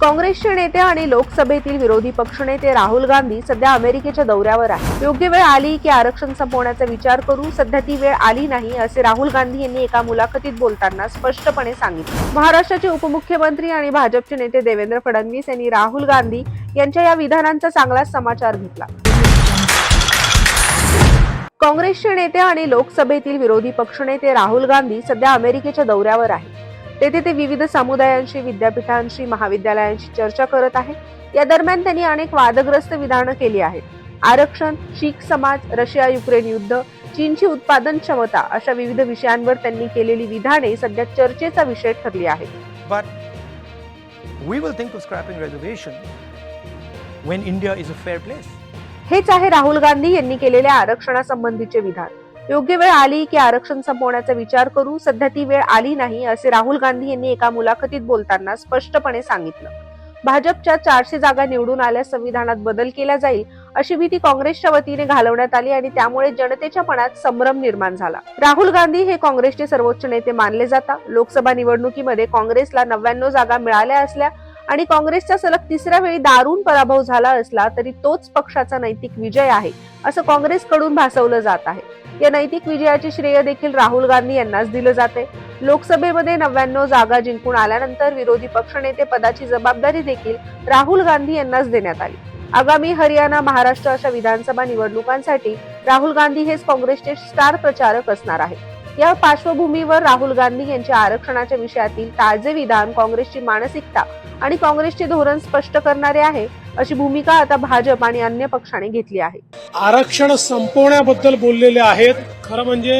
काँग्रेसचे नेते आणि लोकसभेतील विरोधी पक्षनेते राहुल गांधी सध्या अमेरिकेच्या दौऱ्यावर आहे योग्य वेळ आली की आरक्षण संपवण्याचा विचार करू? सध्या ती वेळ आली नाही असे राहुल गांधी यांनी एका मुलाखतीत बोलताना स्पष्टपणे सांगितले. महाराष्ट्राचे उपमुख्यमंत्री आणि भाजपचे नेते देवेंद्र फडणवीस यांनी राहुल गांधी यांच्या या विधानांचा चांगलाच समाचार घेतला. काँग्रेसचे नेते आणि लोकसभेतील विरोधी पक्षनेते राहुल गांधी सध्या अमेरिकेच्या दौऱ्यावर आहे तेथे ते विविध समुदायांशी विद्यापीठांशी महाविद्यालयांशी चर्चा करत आहेत या दरम्यान त्यांनी अनेक वादग्रस्त विधानं केली आहेत. आरक्षण शीख समाज रशिया युक्रेन युद्ध चीनची उत्पादन क्षमता अशा विविध विषयांवर त्यांनी केलेली विधाने सध्या चर्चेचा विषय ठरली आहेत. But we will think of scrapping reservation when India is a fair place. हेच आहे राहुल गांधी यांनी केलेल्या आरक्षणासंबंधीचे विधान. योग्य वेळ आली की आरक्षण संपवण्याचा विचार करू? सध्या ती वेळ आली नाही असे राहुल गांधी यांनी एका मुलाखतीत बोलताना स्पष्टपणे सांगितलं. भाजपच्या चारशे जागा निवडून आल्या संविधानात बदल केला जाईल अशी भीती काँग्रेसच्या वतीने घालवण्यात आली आणि त्यामुळे जनतेच्या मनात संभ्रम निर्माण झाला. राहुल गांधी हे काँग्रेसचे सर्वोच्च नेते मानले जातात. लोकसभा निवडणुकीमध्ये काँग्रेसला नव्याण्णव जागा मिळाल्या असल्या आणि काँग्रेसचा सलग तिसऱ्या वेळी दारुण पराभव झाला असला तरी तोच पक्षाचा नैतिक विजय आहे असं काँग्रेसकडून भासवलं जात आहे. या नैतिक विजयाचे श्रेय देखील राहुल गांधी यांनाच दिलं जाते. लोकसभेमध्ये नव्याण्णव जागा जिंकून आल्यानंतर विरोधी पक्षनेते पदाची जबाबदारी देखील राहुल गांधी यांनाच देण्यात आली. आगामी हरियाणा महाराष्ट्र अशा विधानसभा निवडणुकांसाठी राहुल गांधी हेच काँग्रेसचे स्टार प्रचारक असणार आहेत. या पार्श्वभूमीवर राहुल गांधी यांच्या आरक्षणाच्या विषयातील ताजे विधान काँग्रेसची मानसिकता आणि काँग्रेसचे धोरण स्पष्ट करणारे आहे अशी भूमिका आता भाजप आणि अन्य पक्षाने घेतली आहे. आरक्षण संपवण्याबद्दल बोललेले आहेत खरं म्हणजे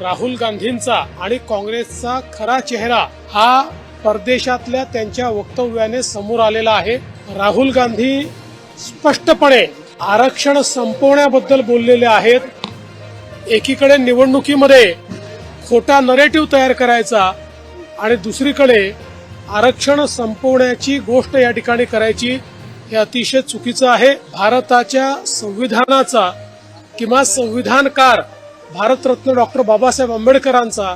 राहुल गांधींचा आणि काँग्रेसचा खरा चेहरा हा परदेशातल्या त्यांच्या वक्तव्याने समोर आलेला आहे. राहुल गांधी स्पष्टपणे आरक्षण संपवण्याबद्दल बोललेले आहेत. एकीकडे निवडणुकीमध्ये खोटा नरेटिव्ह तयार करायचा आणि दुसरीकडे आरक्षण संपवण्याची गोष्ट या ठिकाणी करायची हे अतिशय चुकीचं आहे. भारताच्या संविधानाचा किंवा संविधानकार भारतरत्न डॉक्टर बाबासाहेब आंबेडकरांचा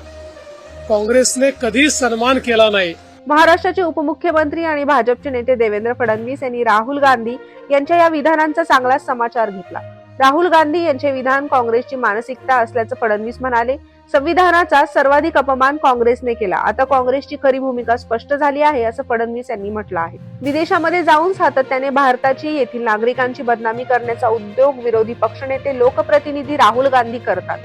काँग्रेसने कधीच सन्मान केला नाही. महाराष्ट्राचे उपमुख्यमंत्री आणि भाजपचे नेते देवेंद्र फडणवीस यांनी राहुल गांधी यांच्या या विधानांचा चांगलाच समाचार घेतला. राहुल गांधी यांचे विधान काँग्रेसची मानसिकता असल्याचं फडणवीस म्हणाले संविधानाचा सर्वाधिक अपमान काँग्रेसने केला. आता काँग्रेसची खरी भूमिका स्पष्ट झाली आहे असं फडणवीस यांनी म्हटलं आहे. विदेशामध्ये जाऊन सातत्याने भारताची येथील नागरिकांची बदनामी करण्याचा उद्योग विरोधी पक्षनेते लोकप्रतिनिधी राहुल गांधी करतात.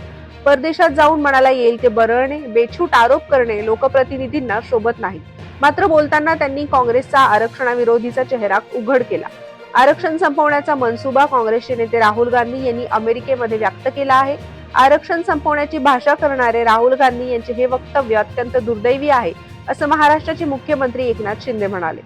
परदेशात जाऊन मनाला येईल ते बरळणे बेछूट आरोप करणे लोकप्रतिनिधींना शोभत नाही. मात्र बोलताना त्यांनी काँग्रेसचा आरक्षणाविरोधीचा चेहरा उघड केला. आरक्षण संपवण्याचा मनसुबा काँग्रेसचे नेते राहुल गांधी यांनी अमेरिकेमध्ये व्यक्त केला आहे. आरक्षण संपवण्याची भाषा करणारे राहुल गांधी यांचे हे वक्तव्य अत्यंत दुर्दैवी आहे असं महाराष्ट्राचे मुख्यमंत्री एकनाथ शिंदे म्हणाले.